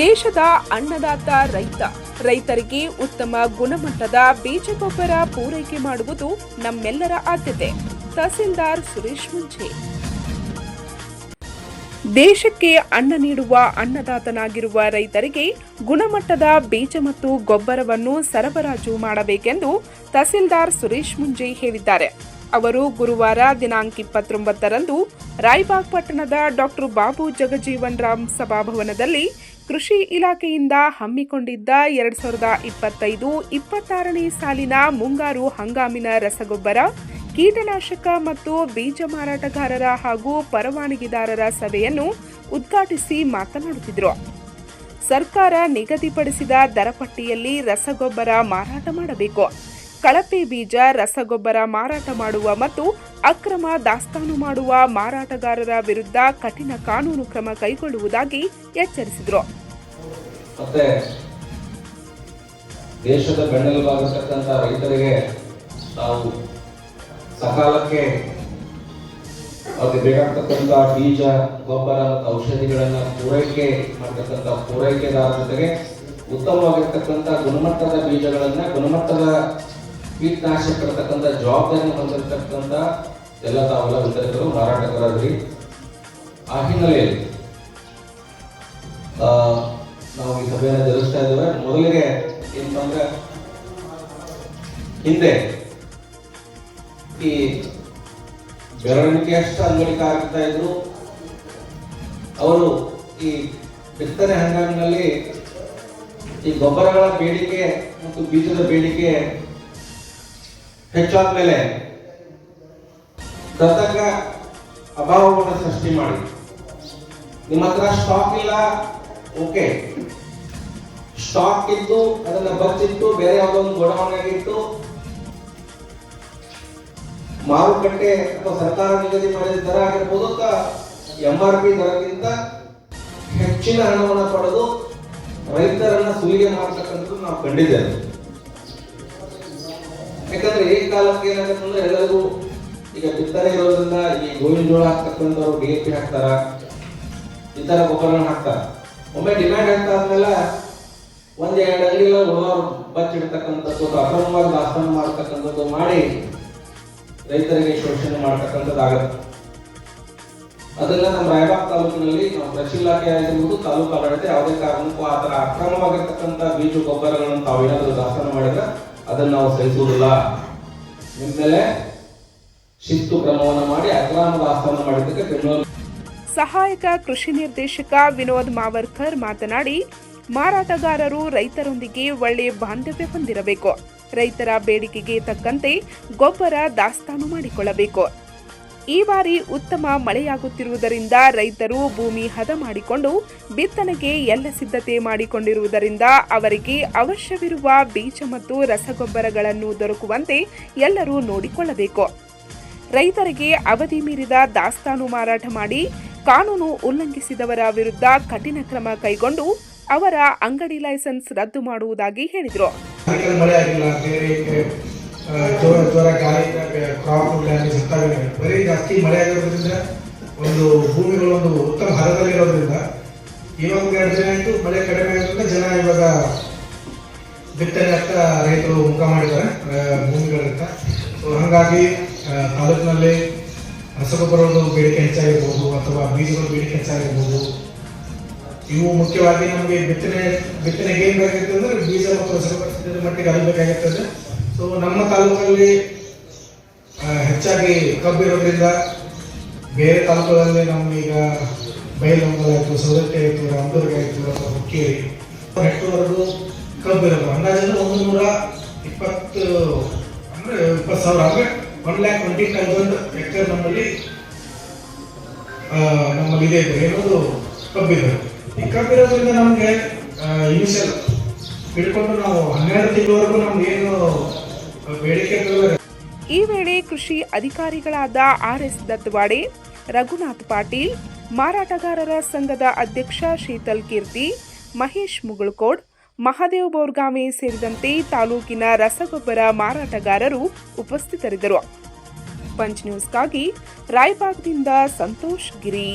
ದೇಶದ ಅನ್ನದಾತ ರೈತ. ರೈತರಿಗೆ ಉತ್ತಮ ಗುಣಮಟ್ಟದ ಬೀಜ ಗೊಬ್ಬರ ಪೂರೈಕೆ ಮಾಡುವುದು ನಮ್ಮೆಲ್ಲರ ಆದ್ಯತೆ. ತಹಸೀಲ್ದಾರ್ ಸುರೇಶ್ ಮುಂಚೆ. ದೇಶಕ್ಕೆ ಅನ್ನ ನೀಡುವ ಅನ್ನದಾತನಾಗಿರುವ ರೈತರಿಗೆ ಗುಣಮಟ್ಟದ ಬೀಜ ಮತ್ತು ಗೊಬ್ಬರವನ್ನು ಸರಬರಾಜು ಮಾಡಬೇಕೆಂದು ತಹಸೀಲ್ದಾರ್ ಸುರೇಶ್ ಮುಂಜೆ ಹೇಳಿದ್ದಾರೆ. ಅವರು ಗುರುವಾರ ದಿನಾಂಕ ಇಪ್ಪತ್ತೊಂಬತ್ತರಂದು ರಾಯಬಾಗ್ ಪಟ್ಟಣದ ಡಾಕ್ಟರ್ ಬಾಬು ಜಗಜೀವನ್ ರಾಮ್ ಸಭಾಭವನದಲ್ಲಿ ಕೃಷಿ ಇಲಾಖೆಯಿಂದ ಹಮ್ಮಿಕೊಂಡಿದ್ದ ಎರಡ್ ಸಾವಿರದ ಇಪ್ಪತ್ತೈದು, ಇಪ್ಪತ್ತಾರನೇ ಸಾಲಿನ ಮುಂಗಾರು ಹಂಗಾಮಿನ ರಸಗೊಬ್ಬರ, ಕೀಟನಾಶಕ ಮತ್ತು ಬೀಜ ಮಾರಾಟಗಾರರ ಹಾಗೂ ಪರವಾನಗಿದಾರರ ಸಭೆಯನ್ನು ಉದ್ಘಾಟಿಸಿ ಮಾತನಾಡುತ್ತಿದ್ದರು ಸರ್ಕಾರ ನಿಗದಿಪಡಿಸಿದ ದರಪಟ್ಟಿಯಲ್ಲಿ ರಸಗೊಬ್ಬರ ಮಾರಾಟ ಮಾಡಬೇಕು. ಕಳಪೆ ಬೀಜ ರಸಗೊಬ್ಬರ ಮಾರಾಟ ಮಾಡುವ ಮತ್ತು ಅಕ್ರಮ ದಾಸ್ತಾನು ಮಾಡುವ ಮಾರಾಟಗಾರರ ವಿರುದ್ಧ ಕಠಿಣ ಕಾನೂನು ಕ್ರಮ ಕೈಗೊಳ್ಳುವುದಾಗಿ ಎಚ್ಚರಿಸಿದರು. ಮತ್ತೆ ದೇಶದ ಬೆನ್ನೆಲುಬಾಗಿರ್ತಕ್ಕಂಥ ರೈತರಿಗೆ ನಾವು ಸಕಾಲಕ್ಕೆ ಅವ್ರಿಗೆ ಬೇಕಾಗ್ತಕ್ಕಂಥ ಬೀಜ, ಗೊಬ್ಬರ ಮತ್ತು ಔಷಧಿಗಳನ್ನು ಪೂರೈಕೆ ಮಾಡ್ತಕ್ಕಂಥ ಪೂರೈಕೆದಾರ ಜೊತೆಗೆ ಉತ್ತಮವಾಗಿರ್ತಕ್ಕಂಥ ಗುಣಮಟ್ಟದ ಬೀಜಗಳನ್ನ ಗುಣಮಟ್ಟದ ಕೀಟನಾಶಕ ಇರತಕ್ಕಂಥ ಜವಾಬ್ದಾರಿಯನ್ನು ಹೊಂದಿರತಕ್ಕಂಥ ಎಲ್ಲ ತಾವೆಲ್ಲ ವಿತರಕರು ಮಾರಾಟಗಾರರಿ ಆ ಹಿನ್ನೆಲೆಯಲ್ಲಿ ನಾವು ಈ ಸಭೆಯನ್ನು ಜರುಗಿಸ್ತಾ ಇದ್ದೇವೆ. ಮೊದಲಿಗೆ ಏನು ಅಂದ್ರೆ ಹಿಂದೆ ಈ ಬೆರಳಿಕೆಯಷ್ಟು ಆಗ್ತಾ ಇದ್ರು. ಅವರು ಈ ಬಿತ್ತನೆ ಹಂಗಾಮಿನಲ್ಲಿ ಈ ಗೊಬ್ಬರಗಳ ಬೇಡಿಕೆ ಮತ್ತು ಬೀಜದ ಬೇಡಿಕೆ ಹೆಚ್ಚಾದ ಮೇಲೆ ಕೃತಕ ಅಭಾವವನ್ನು ಸೃಷ್ಟಿ ಮಾಡಿ. ನಿಮ್ಮ ಹತ್ರ ಸ್ಟಾಕ್ ಇಲ್ಲ? ಓಕೆ ಸ್ಟಾಕ್ ಇದ್ದು ಅದನ್ನ ಬಚ್ಚಿಟ್ಟು ಬೇರೆ ಯಾವುದೋ ಒಂದು ಗೋಡೌನ್ಯಾಗ ಇಟ್ಟು ಮಾರುಕಟ್ಟೆ ಅಥವಾ ಸರ್ಕಾರ ನಿಗದಿ ಮಾಡಿದ ದರ ಆಗಿರ್ಬೋದು ಎಂ ಆರ್ ಪಿ ದರಕ್ಕಿಂತ ಹೆಚ್ಚಿನ ಹಣವನ್ನು ಪಡೆದು ರೈತರನ್ನ ಸುಲಿಗೆ ಮಾಡ್ತಕ್ಕಂಥದ್ದು ನಾವು ಕಂಡಿದ್ದೇವೆ. ಯಾಕಂದ್ರೆ ಈ ಕಾಲಕ್ಕೆ ಏನಾಗುತ್ತೆ ಅಂದ್ರೆ ಎಲ್ಲರಿಗೂ ಈಗ ಬಿತ್ತನೆ ಇರೋದ್ರಿಂದ ಈ ಗೋವಿನ ಜೋಳ ಹಾಕ್ತಕ್ಕಂಥವ್ರು ಡಿ ಎ ಪಿ ಹಾಕ್ತಾರ, ಇತರ ಗೊಬ್ಬರನ ಹಾಕ್ತಾರ. ಒಮ್ಮೆ ಡಿಮ್ಯಾಂಡ್ ಆಗ್ತಾ ಆದ್ಮೇಲೆ ಒಂದ್ ಎರಡು ಅಂಗಡಿಗಳ ಉಳಿದವ್ರು ಬಚ್ಚಿಡ್ತಕ್ಕಂಥದ್ದು ಅಕ್ರಮವಾಗಿ ದಾಸ್ತಾನು ಮಾಡ್ತಕ್ಕಂಥದ್ದು ಮಾಡಿ ರೈತರಿಗೆ ಶೋಷಣೆ ಮಾಡ್ತಕ್ಕಂಥದ್ದಾಗತ್ತೆ ಅದನ್ನ ನಮ್ಮ ರಾಯಬಾಗ್ ತಾಲೂಕಿನಲ್ಲಿ ನಾವು ಕೃಷಿ ಇಲಾಖೆ ಆಗಿರ್ಬೋದು ತಾಲೂಕು ಆಡಳಿತ ಯಾವುದೇ ಕಾರಣಕ್ಕೂ ಆ ಥರ ಅಕ್ರಮವಾಗಿರ್ತಕ್ಕಂಥ ಬೀಜ ಗೊಬ್ಬರಗಳನ್ನು ತಾವೇನಾದರೂ ದಾಸ್ತಾನು ಮಾಡಿದ್ರೆ ಅದನ್ನ ನಾವು ಸಹಿಸುವುದಿಲ್ಲ ನಿಮ್ಮ ಮೇಲೆ ಶಿಸ್ತು ಕ್ರಮವನ್ನು ಮಾಡಿ ಅಕ್ರಮ ದಾಸ್ತಾನು ಮಾಡಿದ್ದಕ್ಕೆ ಬೆಂಗಳೂರು ಸಹಾಯಕ ಕೃಷಿ ನಿರ್ದೇಶಕ ವಿನೋದ್ ಮಾವರ್ಕರ್ ಮಾತನಾಡಿ, ಮಾರಾಟಗಾರರು ರೈತರೊಂದಿಗೆ ಒಳ್ಳೆಯ ಬಾಂಧವ್ಯ ಹೊಂದಿರಬೇಕು. ರೈತರ ಬೇಡಿಕೆಗೆ ತಕ್ಕಂತೆ ಗೊಬ್ಬರ ದಾಸ್ತಾನು ಮಾಡಿಕೊಳ್ಳಬೇಕು. ಈ ಬಾರಿ ಉತ್ತಮ ಮಳೆಯಾಗುತ್ತಿರುವುದರಿಂದ ರೈತರು ಭೂಮಿ ಹದ ಮಾಡಿಕೊಂಡು ಬಿತ್ತನೆಗೆ ಎಲ್ಲ ಸಿದ್ಧತೆ ಮಾಡಿಕೊಂಡಿರುವುದರಿಂದ ಅವರಿಗೆ ಅವಶ್ಯವಿರುವ ಬೀಜ ಮತ್ತು ರಸಗೊಬ್ಬರಗಳನ್ನು ದೊರಕುವಂತೆ ಎಲ್ಲರೂ ನೋಡಿಕೊಳ್ಳಬೇಕು. ರೈತರಿಗೆ ಅವಧಿ ಮೀರಿದ ದಾಸ್ತಾನು ಮಾರಾಟ ಮಾಡಿ ಕಾನೂನು ಉಲ್ಲಂಘಿಸಿದವರ ವಿರುದ್ಧ ಕಠಿಣ ಕ್ರಮ ಕೈಗೊಂಡು ಅವರ ಅಂಗಡಿ ಲೈಸೆನ್ಸ್ ರದ್ದು ಮಾಡುವುದಾಗಿ ಹೇಳಿದರು. ಜೋರ ಜೋರ ಗಾಳಿಯಿಂದ ಕ್ರಾಪ್ ಡ್ಯಾಮೇಜ್ ಆಗ್ತಾವೆ ಬರೀ ಜಾಸ್ತಿ ಮಳೆ ಆಗಿರೋದ್ರಿಂದ, ಒಂದು ಭೂಮಿಗಳು ಒಂದು ಉತ್ತಮ ಹದದಲ್ಲಿರೋದ್ರಿಂದ ಇವಾಗ ಒಂದು ಎರಡು ದಿನ ಆಯಿತು, ಮಳೆ ಕಡಿಮೆ ಆಗೋದ್ರಿಂದ ಜನ ಇವಾಗ ಬಿತ್ತನೆ ಅಂತ ರೈತರು ಮುಖ ಮಾಡಿದ್ದಾರೆ ಭೂಮಿಗಳಿಂದ. ಸೊ ಹಾಗಾಗಿ ತಾಲೂಕಿನಲ್ಲಿ ರಸಗೊಬ್ಬರದ ಬೇಡಿಕೆ ಹೆಚ್ಚಾಗಿರ್ಬೋದು, ಅಥವಾ ಬೀಜಗಳ ಬೇಡಿಕೆ ಹೆಚ್ಚಾಗಿರ್ಬೋದು. ಇವು ಮುಖ್ಯವಾಗಿ ನಮಗೆ ಬಿತ್ತನೆ, ಬಿತ್ತನೆಗೆ ಏನು ಬೇಕಾಗಿತ್ತು ಅಂದ್ರೆ ಬೀಜ ಮತ್ತು ರಸಗೊಬ್ಬರ ಮಟ್ಟಿಗೆ ಅದು ಬೇಕಾಗಿರ್ತದೆ ಸೊ ನಮ್ಮ ತಾಲೂಕಲ್ಲಿ ಹೆಚ್ಚಾಗಿ ಕಬ್ಬು ಇರೋದ್ರಿಂದ ಬೇರೆ ತಾಲೂಕುಗಳಲ್ಲಿ ನಮ್ಗೀಗ ಬೈಲಹೊಂಗಲ ಆಯಿತು, ಸೌದತ್ತಿ ಆಯಿತು, ರಾಮದುರ್ಗ ಆಯಿತು, ಅಥವಾ ಹುಕ್ಕೇರಿ ಕಬ್ಬು ಇರೋದು. ಅಂದಾಜು ಒಂದು ನೂರ ಇಪ್ಪತ್ತು, ಅಂದ್ರೆ ಇಪ್ಪತ್ತು ಸಾವಿರ ಅಂದ್ರೆ one lakh twenty thousand hectare ನಮ್ಮಲ್ಲಿ ನಮ್ಮಲ್ಲಿ ಇದೆ ಏನೋದು ಕಬ್ಬಿದೆ ಈ ಕಬ್ಬಿರೋದ್ರಿಂದ ನಮಗೆ ಇನಿಷಿಯಲ್ ಹಿಡ್ಕೊಂಡು ನಾವು ಹನ್ನೆರಡು ತಿಂಗಳವರೆಗೂ ನಮ್ಗೆ ಏನು ಈ ವೇಳೆ ಕೃಷಿ ಅಧಿಕಾರಿಗಳಾದ ಆರ್ಎಸ್ ದತ್ವಾಡೆ, ರಘುನಾಥ್ ಪಾಟೀಲ್, ಮಾರಾಟಗಾರರ ಸಂಘದ ಅಧ್ಯಕ್ಷ ಶೀತಲ್ ಕೀರ್ತಿ, ಮಹೇಶ್ ಮುಗುಳ್ಕೋಡ್, ಮಹಾದೇವ್ ಬೋರ್ಗಾಮೆ ಸೇರಿದಂತೆ ತಾಲೂಕಿನ ರಸಗೊಬ್ಬರ ಮಾರಾಟಗಾರರು ಉಪಸ್ಥಿತರಿದ್ದರು. ಪಂಚ್ ನ್ಯೂಸ್ಗಾಗಿ ರಾಯಬಾಗ್ನಿಂದ ಸಂತೋಷ್ ಗಿರಿ.